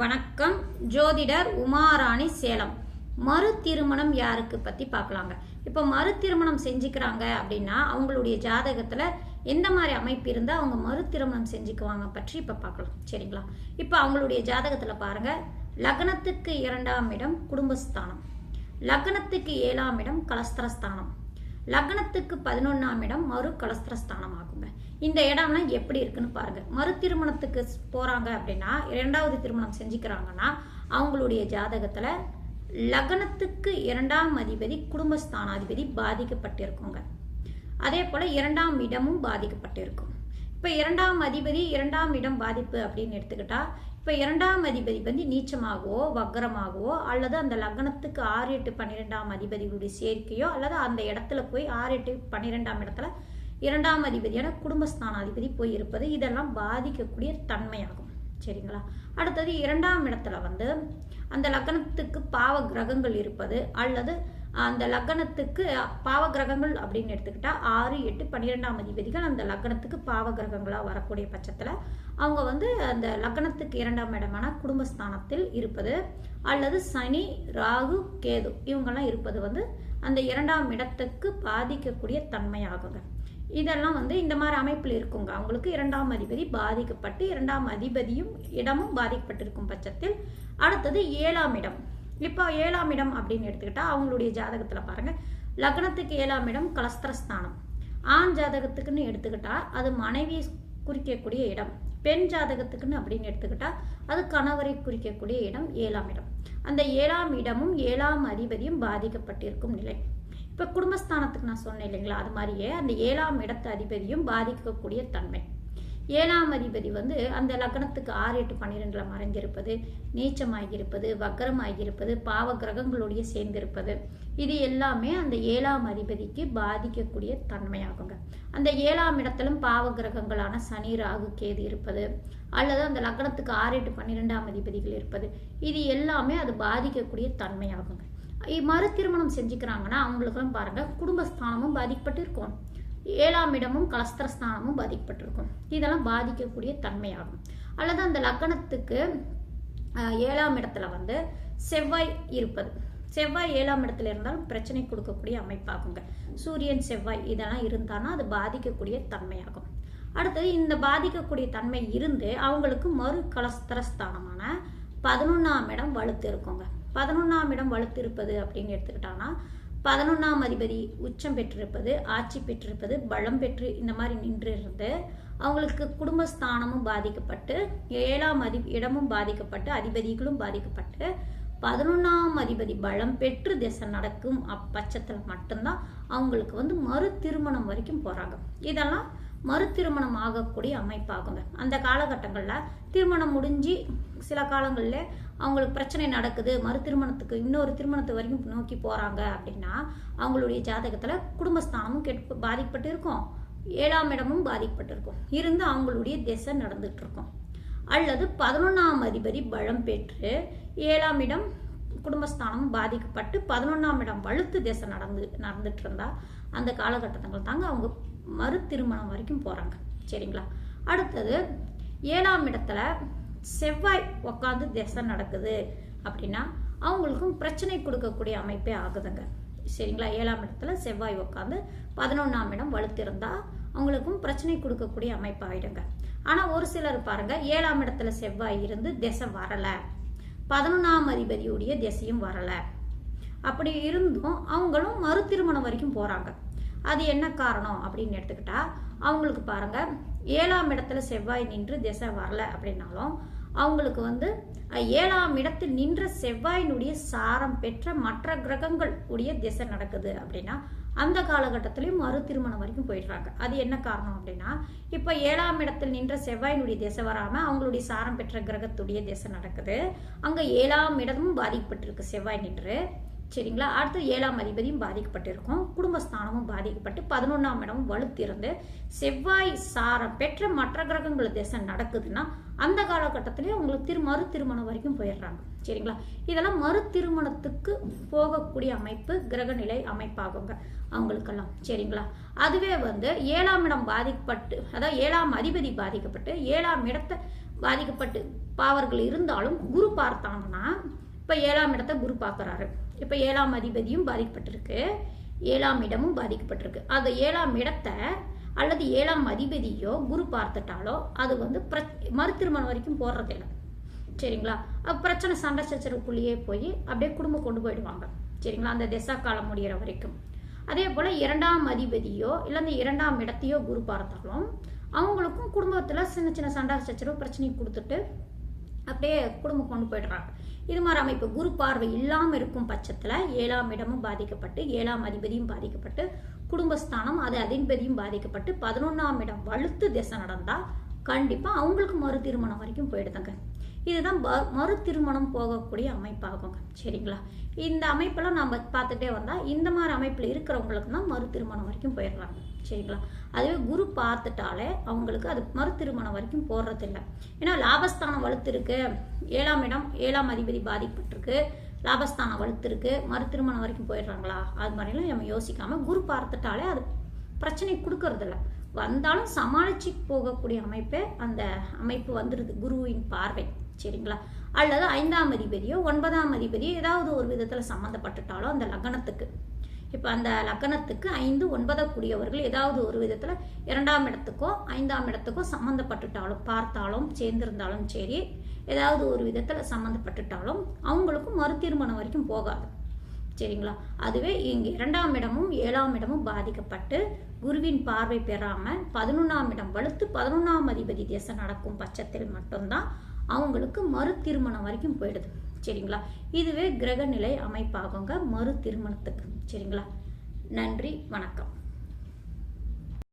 வணக்கம். ஜோதிடர் உமாராணி சேலம். மறு திருமணம் யாருக்கு பத்தி பார்க்கலாங்க இப்போ மறு திருமணம் செஞ்சுக்கிறாங்க அப்படின்னா அவங்களுடைய ஜாதகத்துல எந்த மாதிரி அமைப்பு இருந்தால் அவங்க மறு திருமணம் செஞ்சுக்குவாங்க பற்றி இப்போ பார்க்கலாம் சரிங்களா? இப்போ அவங்களுடைய ஜாதகத்துல பாருங்க. லக்னத்துக்கு இரண்டாம் இடம் குடும்பஸ்தானம். லக்னத்துக்கு ஏழாம் இடம் கலஸ்திரஸ்தானம். லக்னத்துக்கு பதினொன்னாம் இடம் மறு கலஸ்திரஸ்தானம் ஆகுங்க இந்த இடம்லாம் எப்படி இருக்குன்னு பாருங்க. மறு திருமணத்துக்கு போறாங்க அப்படின்னா இரண்டாவது திருமணம் செஞ்சுக்கிறாங்கன்னா அவங்களுடைய ஜாதகத்துல லக்னத்துக்கு இரண்டாம் அதிபதி குடும்பஸ்தானாதிபதி பாதிக்கப்பட்டிருக்குங்க. அதே போல இரண்டாம் இடமும் பாதிக்கப்பட்டிருக்கும். இப்ப இரண்டாம் அதிபதி இரண்டாம் இடம் பாதிப்பு அப்படின்னு எடுத்துக்கிட்டா இப்போ இரண்டாம் அதிபதி வந்து நீச்சமாகவோ வக்கரமாகவோ அல்லது அந்த லக்னத்துக்கு ஆறு எட்டு பன்னிரெண்டாம் அதிபதிகளுடைய சேர்க்கையோ அல்லது அந்த இடத்துல போய் ஆறு எட்டு பன்னிரெண்டாம் இடத்துல இரண்டாம் அதிபதியான குடும்பஸ்தானாதிபதி போய் இருப்பது இதெல்லாம் பாதிக்கக்கூடிய தன்மையாகும். சரிங்களா? அடுத்தது இரண்டாம் இடத்துல வந்து அந்த லக்னத்துக்கு பாவ கிரகங்கள் இருப்பது அல்லது அந்த லக்னத்துக்கு பாவ கிரகங்கள் அப்படின்னு எடுத்துக்கிட்டா ஆறு எட்டு பன்னிரெண்டாம் அதிபதிகள் அந்த லக்னத்துக்கு பாவ கிரகங்களாக வரக்கூடிய பட்சத்தில் அவங்க வந்து அந்த லக்னத்துக்கு இரண்டாம் இடமான குடும்பஸ்தானத்தில் இருப்பது அல்லது சனி ராகு கேது இவங்கெல்லாம் இருப்பது வந்து அந்த இரண்டாம் இடத்துக்கு பாதிக்கக்கூடிய தன்மையாகுங்க. இதெல்லாம் வந்து இந்த மாதிரி அமைப்பில் இருக்குங்க. அவங்களுக்கு இரண்டாம் அதிபதி பாதிக்கப்பட்டு இரண்டாம் அதிபதியும் இடமும் பாதிக்கப்பட்டிருக்கும் பட்சத்தில் அடுத்தது ஏழாம் இடம். இப்போ ஏழாம் இடம் அப்படின்னு எடுத்துக்கிட்டா அவங்களுடைய ஜாதகத்தில் பாருங்கள் லக்னத்துக்கு ஏழாம் இடம் கலஸ்திரஸ்தானம். ஆண் ஜாதகத்துக்குன்னு எடுத்துக்கிட்டா அது மனைவியை குறிக்கக்கூடிய இடம். பெண் ஜாதகத்துக்குன்னு அப்படின்னு எடுத்துக்கிட்டா அது கணவரை குறிக்கக்கூடிய இடம் ஏழாம் இடம். அந்த ஏழாம் இடமும் ஏழாம் அதிபதியும் பாதிக்கப்பட்டிருக்கும் நிலை. இப்போ குடும்பஸ்தானத்துக்கு நான் சொன்னேன் இல்லைங்களா? அது மாதிரியே அந்த ஏழாம் இடத்து அதிபதியும் பாதிக்கக்கூடிய தன்மை. ஏழாம் அதிபதி வந்து அந்த லக்னத்துக்கு ஆறு எட்டு பன்னிரெண்டில் மறைஞ்சிருப்பது நீச்சமாகியிருப்பது வக்கரமாகியிருப்பது பாவ கிரகங்களோடைய சேர்ந்திருப்பது. இது எல்லாமே அந்த ஏழாம் அதிபதிக்கு பாதிக்கக்கூடிய தன்மையாகுங்க. அந்த ஏழாம் இடத்திலும் பாவ கிரகங்களான சனி ராகு கேது இருப்பது அல்லது அந்த லக்னத்துக்கு ஆறு எட்டு பன்னிரெண்டாம் அதிபதிகள் இருப்பது இது எல்லாமே அது பாதிக்கக்கூடிய தன்மையாகுங்க. மறு திருமணம் செஞ்சுக்கிறாங்கன்னா அவங்களுக்கெல்லாம் பாருங்கள் குடும்பஸ்தானமும் பாதிக்கப்பட்டு இருக்கும் ஏழாம் இடமும் கலஸ்திரஸ்தானமும் பாதிக்கப்பட்டிருக்கும். இதெல்லாம் பாதிக்கக்கூடிய தன்மையாகும். அல்லது அந்த லக்னத்துக்கு ஏழாம் இடத்துல வந்து செவ்வாய் இருப்பது. செவ்வாய் ஏழாம் இடத்துல இருந்தாலும் பிரச்சனை கொடுக்கக்கூடிய அமைப்பாகுங்க. சூரியன் செவ்வாய் இதெல்லாம் இருந்தானா அது பாதிக்கக்கூடிய தன்மையாகும். அடுத்தது இந்த பாதிக்கக்கூடிய தன்மை இருந்து அவங்களுக்கு மறு கலஸ்தரஸ்தானமான பதினொன்றாம் இடம் வலுத்து இருக்குங்க பதினொன்றாம் இடம் வலுத்து இருப்பது அப்படின்னு எடுத்துக்கிட்டாங்கன்னா பதினொன்றாம் அதிபதி உச்சம் பெற்றிருப்பது ஆட்சி பெற்றிருப்பது பலம் பெற்று இந்த மாதிரி நின்று இருந்து அவங்களுக்கு குடும்பஸ்தானமும் பாதிக்கப்பட்டு ஏழாம் அதி இடமும் பாதிக்கப்பட்டு அதிபதிகளும் பாதிக்கப்பட்டு பதினொன்றாம் அதிபதி பலம் பெற்று திசை நடக்கும் அப்பட்சத்தில் மட்டும்தான் அவங்களுக்கு வந்து மறு திருமணம் வரைக்கும் போகிறாங்க இதெல்லாம் மறு திருமணம் ஆகக்கூடிய அமைப்பாகுங்க. அந்த காலகட்டங்களில் திருமணம் முடிஞ்சு சில காலங்களில் அவங்களுக்கு பிரச்சனை நடக்குது. மறு திருமணத்துக்கு இன்னொரு திருமணத்து வரைக்கும் நோக்கி போகிறாங்க அப்படின்னா அவங்களுடைய ஜாதகத்தில் குடும்பஸ்தானமும் கெட்டு பாதிக்கப்பட்டு இருக்கும் ஏழாம் இடமும் பாதிக்கப்பட்டு இருக்கும் இருந்து அவங்களுடைய திசை நடந்துட்டு இருக்கும் அல்லது பதினொன்றாம் அதிபதி பலம் பெற்று ஏழாம் இடம் குடும்பஸ்தானமும் பாதிக்கப்பட்டு பதினொன்றாம் இடம் வலுத்து திசை நடந்து நடந்துட்டு இருந்தா அந்த காலகட்டங்கள் தாங்க அவங்க மறு திருமணம் வரைக்கும் போகிறாங்க சரிங்களா? அடுத்தது ஏழாம் இடத்துல செவ்வாய் உட்காந்து திசை நடக்குது அப்படின்னா அவங்களுக்கும் பிரச்சனை கொடுக்கக்கூடிய அமைப்பே ஆகுதுங்க. சரிங்களா? ஏழாம் இடத்துல செவ்வாய் உட்காந்து பதினொன்றாம் இடம் வலுத்திருந்தா அவங்களுக்கும் பிரச்சனை கொடுக்கக்கூடிய அமைப்பாயிடுங்க ஆனால் ஒரு சிலர் பாருங்க ஏழாம் இடத்துல செவ்வாய் இருந்து திசை வரலை. பதினொன்றாம் அதிபதியுடைய திசையும் வரலை. அப்படி இருந்தும் அவங்களும் மறு திருமணம் வரைக்கும் போகிறாங்க அது என்ன காரணம் அப்படின்னு எடுத்துக்கிட்டா அவங்களுக்கு பாருங்க ஏழாம் இடத்துல செவ்வாய் நின்று திசை வரல அப்படின்னாலும் அவங்களுக்கு வந்து ஏழாம் இடத்தில் நின்ற செவ்வாயினுடைய சாரம் பெற்ற மற்ற கிரகங்கள் உடைய திசை நடக்குது அப்படின்னா அந்த காலகட்டத்திலையும் மறு திருமணம் வரைக்கும் போயிடுறாங்க. அது என்ன காரணம் அப்படின்னா இப்போ ஏழாம் இடத்தில் நின்ற செவ்வாயினுடைய திசை வராமல் அவங்களுடைய சாரம் பெற்ற கிரகத்துடைய திசை நடக்குது. அங்கே ஏழாம் இடமும் பாதிக்கப்பட்டிருக்கு செவ்வாய் நின்று. சரிங்களா? அடுத்து ஏழாம் அதிபதியும் பாதிக்கப்பட்டிருக்கும். குடும்பஸ்தானமும் பாதிக்கப்பட்டு பதினொன்றாம் இடமும் வலுத்திருந்து செவ்வாய் சாரம் பெற்ற மற்ற கிரகங்கள் திசை நடக்குதுன்னா அந்த காலகட்டத்திலே அவங்களுக்கு திரு மறு திருமணம் வரைக்கும் போயிடுறாங்க. சரிங்களா? இதெல்லாம் மறு திருமணத்துக்கு போகக்கூடிய அமைப்பு கிரகநிலை அமைப்பாகுங்க அவங்களுக்கெல்லாம். சரிங்களா? அதுவே வந்து ஏழாம் இடம் பாதிக்கப்பட்டு அதாவது ஏழாம் அதிபதி பாதிக்கப்பட்டு ஏழாம் இடத்தை பாதிக்கப்பட்டு பாவர்கள் இருந்தாலும் குரு பார்த்தாங்கன்னா இப்போ ஏழாம் இடத்தை குரு பார்க்குறாரு. இப்போ ஏழாம் அதிபதியும் பாதிக்கப்பட்டிருக்கு. ஏழாம் இடமும் பாதிக்கப்பட்டிருக்கு. அந்த ஏழாம் இடத்தை அல்லது ஏழாம் அதிபதியோ குரு பார்த்துட்டாலோ அது வந்து பிர மறுத்திருமணம் வரைக்கும் போடுறதில்ல சரிங்களா? அப்போ பிரச்சனை சண்டை சச்சரவுக்குள்ளேயே போய் அப்படியே குடும்பம் கொண்டு போயிடுவாங்க. சரிங்களா? அந்த திசா காலம் முடிகிற வரைக்கும். அதே போல் இரண்டாம் அதிபதியோ இல்லை அந்த இரண்டாம் இடத்தையோ குரு பார்த்தாலும் அவங்களுக்கும் குடும்பத்தில் சின்ன சின்ன சண்டை சச்சரவு பிரச்சனையை கொடுத்துட்டு அப்படியே குடும்பம் கொண்டு போயிடுறாங்க. இது மாதிரி அமைப்பு குரு பார்வை இல்லாமல் இருக்கும் பட்சத்தில் ஏழாம் இடமும் பாதிக்கப்பட்டு ஏழாம் அதிபதியும் பாதிக்கப்பட்டு குடும்பஸ்தானம் அது அதிபதியும் பாதிக்கப்பட்டு பதினொன்றாம் இடம் வலுத்து திசை நடந்தால் கண்டிப்பாக அவங்களுக்கு மறு திருமணம் வரைக்கும் போயிடுதாங்க. இதுதான் ப- மறு திருமணம் போகக்கூடிய அமைப்பாகுங்க சரிங்களா? இந்த அமைப்பெல்லாம் நம்ம பார்த்துட்டே வந்தால் இந்த மாதிரி அமைப்பில் இருக்கிறவங்களுக்கு தான் மறு திருமணம் வரைக்கும் போயிடுறாங்க. சரிங்களா? அதுவே குரு பார்த்துட்டாலே அவங்களுக்கு அது மறு திருமணம் வரைக்கும் போடுறதில்ல. ஏன்னா லாபஸ்தானம் வலுத்திருக்கு. ஏழாம் இடம் ஏழாம் அதிபதி பாதிக்கப்பட்டிருக்கு. லாபஸ்தானம் வலுத்திருக்கு. மறு திருமணம் வரைக்கும் போயிடுறாங்களா? அது மாதிரிலாம் நம்ம யோசிக்காமல் குரு பார்த்துட்டாலே அது பிரச்சனை கொடுக்கறதில்ல. வந்தாலும் சமாளிச்சு போகக்கூடிய அமைப்பே அந்த அமைப்பு வந்துடுது குருவின் பார்வை. சரிங்களா? அல்லது ஐந்தாம் அதிபதியோ ஒன்பதாம் அதிபதியோ ஏதாவது ஒரு விதத்தில் சம்மந்தப்பட்டுட்டாலோ அந்த லக்னத்துக்கு. இப்போ அந்த லக்னத்துக்கு ஐந்து ஒன்பதக்கூடியவர்கள் ஏதாவது ஒரு விதத்தில் இரண்டாம் இடத்துக்கோ ஐந்தாம் இடத்துக்கோ சம்மந்தப்பட்டுட்டாலும் பார்த்தாலும் சேர்ந்திருந்தாலும் சரி ஏதாவது ஒரு விதத்தில் சம்மந்தப்பட்டுட்டாலும் அவங்களுக்கும் மறு வரைக்கும் போகாது. சரிங்களா? அதுவே இங்கே இரண்டாம் இடமும் ஏழாம் இடமும் பாதிக்கப்பட்டு குருவின் பார்வை பெறாமல் பதினொன்றாம் இடம் வலுத்து பதினொன்றாம் அதிபதி திசை நடக்கும் பட்சத்தில் மட்டும்தான் அவங்களுக்கு மறு திருமணம் வரைக்கும் போயிடுது. சரிங்களா? இதுவே கிரகநிலை அமைப்பாகுங்க மறு திருமணத்துக்கு சரிங்களா? நன்றி வணக்கம்.